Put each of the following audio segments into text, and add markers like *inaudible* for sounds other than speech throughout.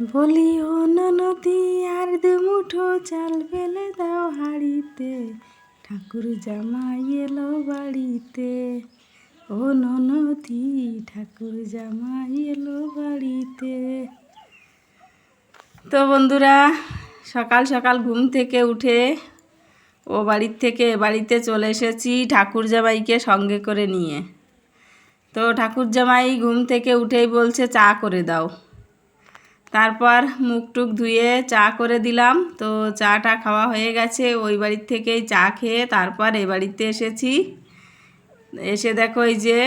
বলি ও ননদি আর দু মুঠো চাল ফেলে দাও হাড়িতে। ঠাকুর জামাই এলো বাড়িতে। ও ননদি, ঠাকুর জামাই এলো বাড়িতে। তো বন্ধুরা, সকাল সকাল ঘুম থেকে উঠে ও বাড়ির থেকে বাড়িতে চলে এসেছি ঠাকুর জামাইকে সঙ্গে করে নিয়ে। তো ঠাকুর জামাই ঘুম থেকে উঠেই বলছে, চা করে দাও। তারপর মুখ টুক ধুয়ে চা করে দিলাম। তো চাটা খাওয়া হয়ে গেছে। ওই বাড়ির থেকেই চা খেয়ে তারপর এ বাড়িতে এসেছি। এসে দেখো এই যে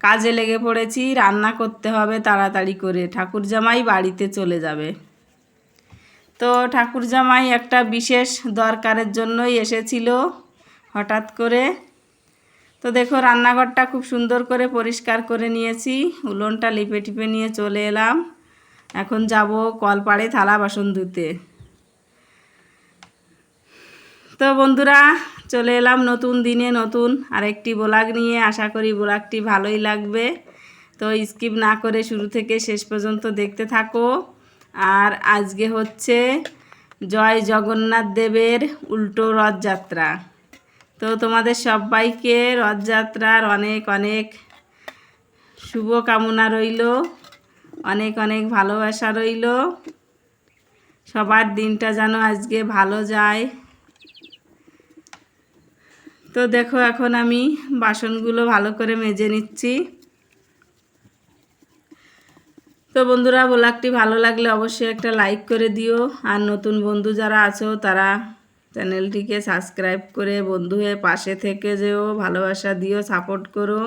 কাজে লেগে পড়েছি। রান্না করতে হবে তাড়াতাড়ি করে। ঠাকুর জামাই বাড়িতে চলে যাবে। তো ঠাকুর জামাই একটা বিশেষ দরকারের জন্যই এসেছিল হঠাৎ করে। তো দেখো রান্নাঘরটা খুব সুন্দর করে পরিষ্কার করে নিয়েছি। উলনটা লিপে টিপে নিয়ে চলে এলাম। এখন যাব কলপাড়ে থালা বাসন ধুতে। তো বন্ধুরা, চলে এলাম নতুন দিনে নতুন আরেকটি ব্লগ নিয়ে। আশা করি ব্লগটি ভালোই লাগবে। তো স্কিপ না করে শুরু থেকে শেষ পর্যন্ত দেখতে থাকো। আর আজকে হচ্ছে জয় জগন্নাথ দেবের উল্টো রথযাত্রা। তো তোমাদের সবাইকে রথযাত্রার অনেক অনেক শুভকামনা রইল। অনেক অনেক ভালোবাসা রইল। সবার দিনটা যেন আজকে ভালো যায়। তো দেখো এখন আমি বাসনগুলো ভালো করে মেজে নিচ্ছি। তো বন্ধুরা, ব্লগটি ভালো লাগলে অবশ্যই একটা লাইক করে দিও। আর নতুন বন্ধু যারা আছো, তারা চ্যানেলটিকে সাবস্ক্রাইব করে বন্ধু হয়ে পাশে থেকে যেও, ভালোবাসা দিও, সাপোর্ট করো।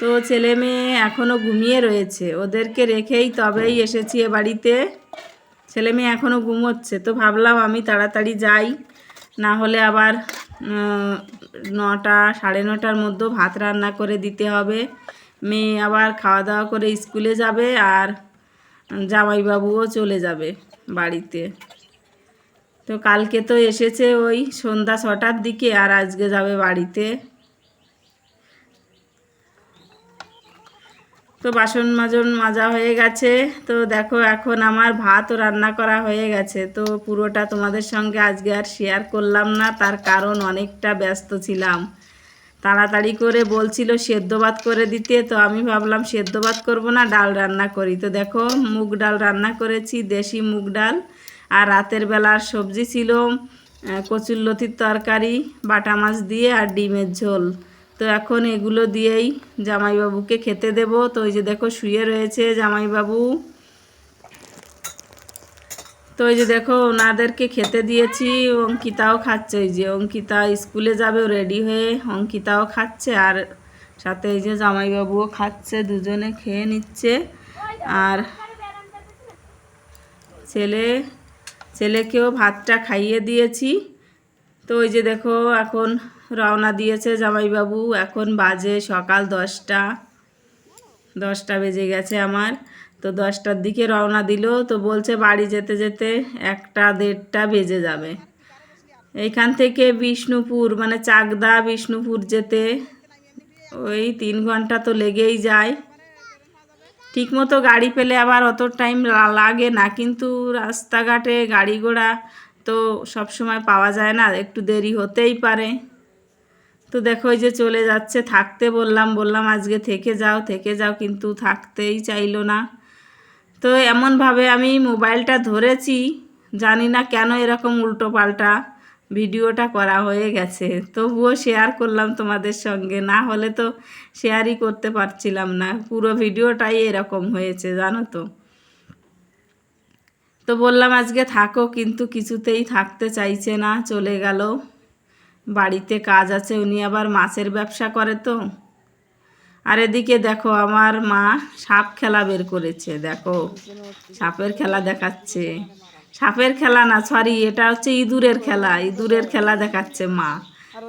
তো ছেলে মেয়ে এখনও ঘুমিয়ে রয়েছে। ওদেরকে রেখেই তবেই এসেছি এ বাড়িতে। ছেলে মেয়ে এখনও ঘুমোচ্ছে। তো ভাবলাম আমি তাড়াতাড়ি যাই। না হলে আবার নটা, সাড়ে নটার মধ্যে ভাত রান্না করে দিতে হবে। মেয়ে আবার খাওয়া দাওয়া করে স্কুলে যাবে আর জামাইবাবুও চলে যাবে বাড়িতে। তো কালকে তো এসেছে ওই সন্ধ্যা ছটার দিকে আর আজকে যাবে বাড়িতে। তো বাসন মাজন মাজা হয়ে গেছে। তো দেখো এখন আমার ভাতও রান্না করা হয়ে গেছে। তো পুরোটা তোমাদের সঙ্গে আজকে আর শেয়ার করলাম না তার কারণ অনেকটা ব্যস্ত ছিলাম। তাড়াতাড়ি করে বলছিল সেদ্ধ ভাত করে দিতে তো আমি ভাবলাম সেদ্ধ ভাত করব না ডাল রান্না করি। তো দেখো মুগ ডাল রান্না করেছি দেশি মুগ ডাল। আর রাতের বেলার সবজি ছিল আহ, কচুরলতির তরকারি বাটা মাছ দিয়ে আর ডিমের ঝোল। তো এখন এগুলো দিয়েই জামাইবাবুকে খেতে দেব। তো ওই যে দেখো শুয়ে রয়েছে জামাইবাবু। তো ওই যে দেখো ওনাদেরকে খেতে দিয়েছি, অঙ্কিতাও খাচ্ছে। ওই যে অঙ্কিতা স্কুলে যাবে রেডি হয়ে অঙ্কিতাও খাচ্ছে আর সাথে এই যে জামাইবাবুও খাচ্ছে, দুজনে খেয়ে নিচ্ছে। আর ছেলে, ছেলেকেও ভাতটা খাইয়ে দিয়েছি। তো ওই যে দেখো এখন রওনা দিয়েছে জামাইবাবু। এখন বাজে সকাল দশটা। দশটা বেজে গেছে আমার। তো দশটার দিকে রওনা দিল। তো বলছে বাড়ি যেতে যেতে একটা দেড়টা বেজে যাবে। এইখান থেকে বিষ্ণুপুর মানে চাকদা বিষ্ণুপুর যেতে ওই তিন ঘণ্টা তো লেগেই যায়। ঠিকমতো গাড়ি পেলে আবার অত টাইম লাগে না। কিন্তু রাস্তাঘাটে গাড়ি ঘোড়া তো সব সময় পাওয়া যায় না। একটু দেরি হতেই পারে। তো দেখো এই যে চলে যাচ্ছে, থাকতে বললাম বললাম আজকে থেকে যাও থেকে যাও, কিন্তু থাকতেই চাইলো না। তো এমনভাবে আমি মোবাইলটা ধরেছি, জানি না কেন এরকম উল্টো পাল্টা ভিডিওটা করা হয়ে গেছে। তবুও শেয়ার করলাম তোমাদের সঙ্গে, না হলে তো শেয়ারই করতে পারছিলাম না, পুরো ভিডিওটাই এরকম হয়েছে, জানো তো। তো বললাম আজকে থাকো, কিন্তু কিছুতেই থাকতে চাইছে না, চলে গেল। বাড়িতে কাজ আছে, উনি আবার মাছের ব্যবসা করে তো। আর এদিকে দেখো, আমার মা সাপ খেলা বের করেছে, দেখো। সাপের খেলা দেখাচ্ছে। সাপের খেলা না সরি এটা হচ্ছে ইঁদুরের খেলা। ইঁদুরের খেলা দেখাচ্ছে মা।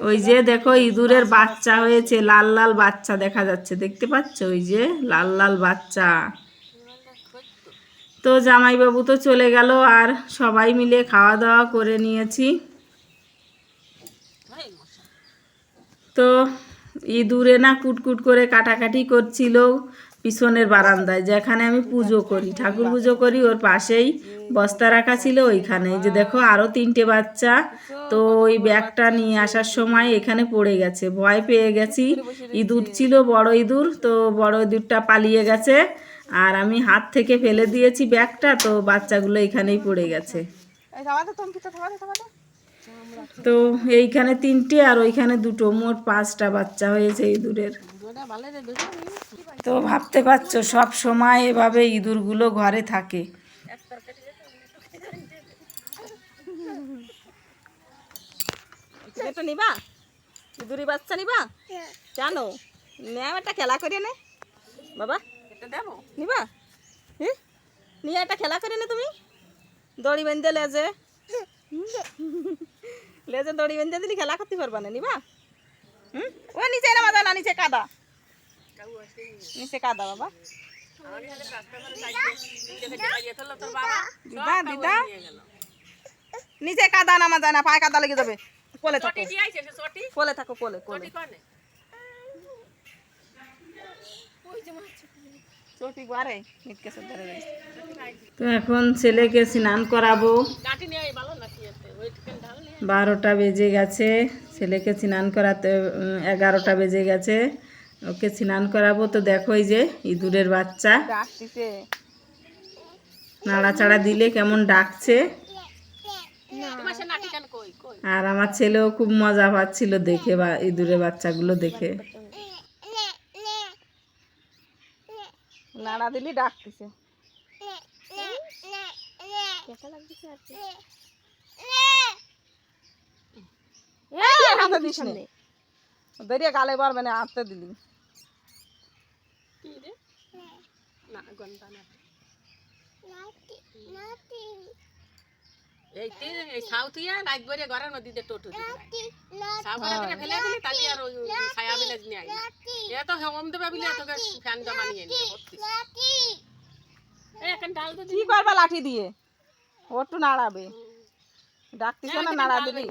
ওই যে দেখো, ইঁদুরের বাচ্চা হয়েছে, লাল লাল বাচ্চা দেখা যাচ্ছে। দেখতে পাচ্ছ? ওই যে লাল লাল বাচ্চা। তো জামাইবাবু তো চলে গেল, আর সবাই মিলে খাওয়া দাওয়া করে নিয়েছি। তো ইঁদুরে না কুটকুট করে কাটাকাটি করছিল পিছনের বারান্দায়, যেখানে আমি পুজো করি। ঠাকুর পুজো করি, ওর পাশেই বস্তা রাখা ছিল ওইখানে। যে দেখো আরও তিনটে বাচ্চা। তো ওই ব্যাগটা নিয়ে আসার সময় এখানে পড়ে গেছে। ভয় পেয়ে গেছি। ইঁদুর ছিল, বড় ইঁদুর। তো বড় ইঁদুরটা পালিয়ে গেছে। আর আমি হাত থেকে ফেলে দিয়েছি ব্যাগটা। তো বাচ্চাগুলো এখানেই পড়ে গেছে। তো এইখানে তিনটে আর ওইখানে দুটো। মোট পাঁচটা বাচ্চা হয়েছে ইঁদুরের। তো ভাবতে পারছ সব সময় এভাবে ইঁদুরগুলো ঘরে থাকে। এটা নিবা? ইঁদুরি বাচ্চা নিবা? কেন ম্যাম একটা খেলা করে নে। বাবা এটা দেবো? নিবা? হ্যাঁ নিয়ে একটা খেলা করে নে তুমি। দড়ি বেঁধে লেজে। লেজে দড়ি বেঁধে দিলি খেলা করতে পারবা না নিবা হুম? ও নিচে না মাদা না নিচে কাদা। নিচে কাদা বাবা। দিদা দিদা। নিচে কাদা নামা যায় না পায়ে কাদা লেগে যাবে। কোলে থাকো। কোলে থাকো কোলে কোলে। তো এখন ছেলেকে স্নান করাবো। বারোটা বেজে গেছে। ছেলেকে স্নান করাতে এগারোটা বেজে গেছে। ওকে স্নান করাবো। তো দেখো এই যে ইঁদুরের বাচ্চা। নাড়াচাড়া দিলে কেমন ডাকছে। আর আমার ছেলেও খুব মজা পাচ্ছিল দেখে বা ইঁদুরের বাচ্চাগুলো দেখে। নাড়া দিলি ডাকতিছে। হাতে দিস নে। গালে বার মানে হাতে দিলি। এই এই সাউথিয়া রাত ভরে ঘরের মধ্যে টোটো করে ফেলে দিলি তালি আর ওই ছায়া বিলে নিয়ে আইলি এ তো হোম দেবে বিলে তোকে ফ্যান জমা নিয়ে নিয়ে এখন ডাল তো কি করবা লাঠি দিয়ে? ও একটু নাড়াবে। ডাকতিছে না নাড়া দিবি?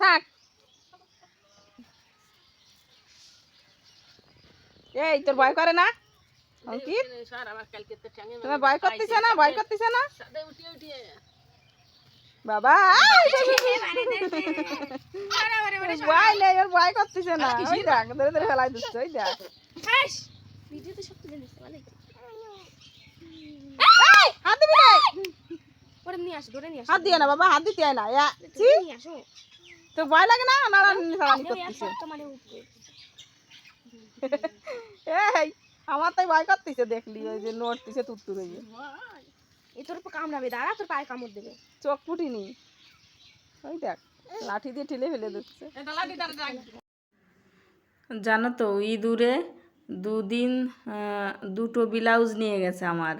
থাক। এই তোর ভয় করে না? অঙ্কিত? তোমার ভয় করতেছে না? ভয় করতেছে না? বাবা ভয় নেই ওর ভয় করতেছে না। ওই দেখ ধরে ধরে ফেলাই দিচ্ছে ওই দেখ। এই, হাত দিবি না হাত দিয়ে না বাবা হাত দিতে না। তোর ভয় লাগে না? নাড়ানি নাড়ানি করতেছে। *laughs* এই আমার তাই ভয় করতেছে দেখলি ওই যে নড়তেছে তুত্তুর হয়ে চোখ ফুটিনি। ওই দেখ লাঠি দিয়ে ঠেলে ফেলে দিচ্ছে। এটা লাঠি তার ডাক জানো তো ইঁদুরে দুদিন আহ, দুটো ব্লাউজ নিয়ে গেছে আমার।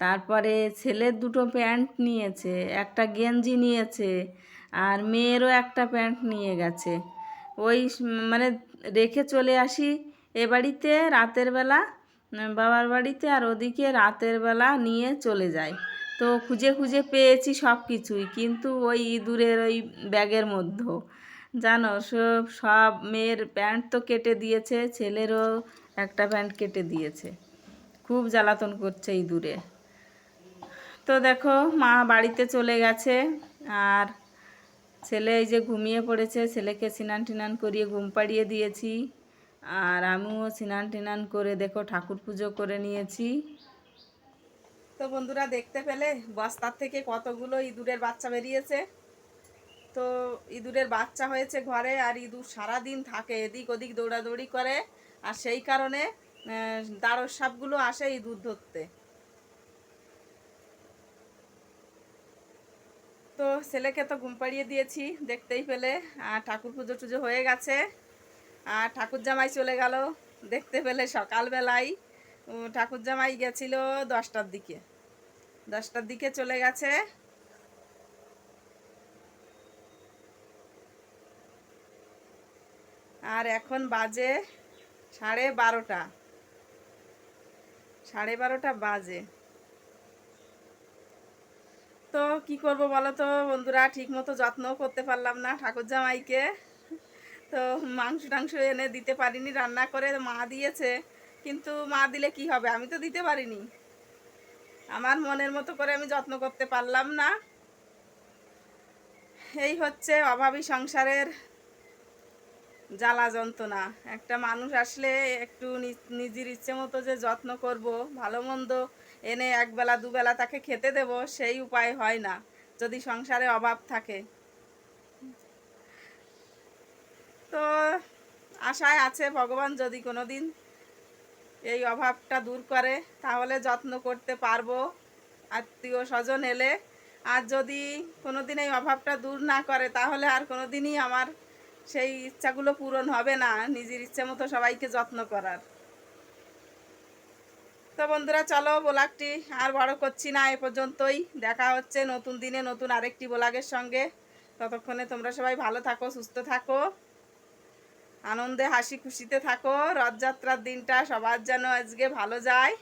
তারপরে ছেলের দুটো প্যান্ট নিয়েছে একটা গেঞ্জি নিয়েছে আর মেয়েরও একটা প্যান্ট নিয়ে গেছে। ওই মানে রেখে চলে আসি এ বাড়িতে রাতের বেলা বাবার বাড়িতে আর ওদিকে রাতের বেলা নিয়ে চলে যায় তো খুঁজে খুঁজে পেয়েছি সব কিছুই, কিন্তু ওই ইঁদুরের ওই ব্যাগের মধ্যে। জানো, সব সব মেয়ের প্যান্ট তো কেটে দিয়েছে, ছেলেরও একটা প্যান্ট কেটে দিয়েছে। খুব জ্বালাতন করছে ইঁদুরে। তো দেখো, মা বাড়িতে চলে গেছে, আর ছেলে এই যে ঘুমিয়ে পড়েছে, ছেলেকে স্নান টিনান করিয়ে ঘুম পাড়িয়ে দিয়েছি। আর আমিও স্নান টিনান করে দেখো ঠাকুর পুজো করে নিয়েছি। তো বন্ধুরা দেখতে পেলে বস্তার থেকে কতগুলো ইঁদুরের বাচ্চা বেরিয়েছে। তো ইঁদুরের বাচ্চা হয়েছে ঘরে আর ইঁদুর সারা দিন থাকে এদিক ওদিক দৌড়াদৌড়ি করে। আর সেই কারণে দাঁড়র সাপগুলো আসে ইঁদুর ধরতে। তো ছেলেকে তো ঘুম পাড়িয়ে দিয়েছি, দেখতেই পেলে। আর ঠাকুর পুজো টুজো হয়ে গেছে। আর ঠাকুর জামাই চলে গেল, দেখতে পেলে সকালবেলায় ঠাকুর জামাই গেছিল দশটার দিকে। দশটার দিকে চলে গেছে। আর এখন বাজে সাড়ে বারোটা। সাড়ে বারোটা বাজে। তো কি করব বলো তো? বন্ধুরা ঠিক মতো যত্নও করতে পারলাম না ঠাকুর জামাইকে তো মাংস টাংস এনে দিতে পারিনি, রান্না করে মা দিয়েছে। কিন্তু মা দিলে কি হবে? আমি তো দিতে পারিনি। আমার মনের মতো করে আমি যত্ন করতে পারলাম না। এই হচ্ছে অভাবী সংসারের জ্বালা যন্ত্রণা। একটা মানুষ আসলে একটু নিজের ইচ্ছে মতো যে যত্ন করব, ভালো মন্দ এনে একবেলা দুবেলা তাকে খেতে দেব, সেই উপায় হয় না, যদি সংসারে অভাব থাকে। তো আশায় আছে ভগবান যদি কোনো দিন এই অভাবটা দূর করে, তাহলে যত্ন করতে পারব, আত্মীয় স্বজন এলে। আর যদি কোনো দিন এই অভাবটা দূর না করে, তাহলে আর কোনো দিনই আমার সেই ইচ্ছাগুলো পূরণ হবে না, নিজের ইচ্ছে মতো সবাইকে যত্ন করার। তো বন্ধুরা, চলো ব্লগটি আর বড় করছি না, এ পর্যন্তই। দেখা হচ্ছে নতুন দিনে নতুন আরেকটি ব্লগের সঙ্গে। ততক্ষণে তোমরা সবাই ভালো থাকো, সুস্থ থাকো, আনন্দে, হাসি খুশিতে থাকো। রথযাত্রার দিনটা সবার যেন আজকে ভালো যায়।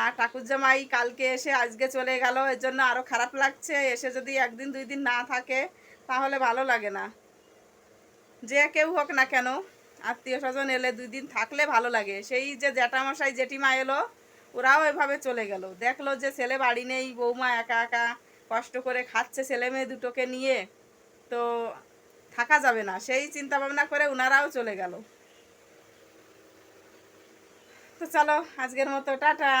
আর ঠাকুর জামাই কালকে এসে আজকে চলে গেল, এর জন্য আরও খারাপ লাগছে। এসে যদি একদিন, দুই দিন না থাকে, তাহলে ভালো লাগে না। যে কেউ হোক না কেন আত্মীয় স্বজন এলে দুই দিন থাকলে ভালো লাগে। সেই যে জ্যাঠামশাই, জেঠিমা এলো, ওরাও এভাবে চলে গেল। দেখল যে ছেলে বাড়ি নেই, বৌমা একা একা কষ্ট করে খাচ্ছে ছেলে মেয়ে দুটোকে নিয়ে, তো থাকা যাবে না। সেই চিন্তা ভাবনা করে ওনারাও চলে গেল। তো চলো, আজকের মতো টাটা।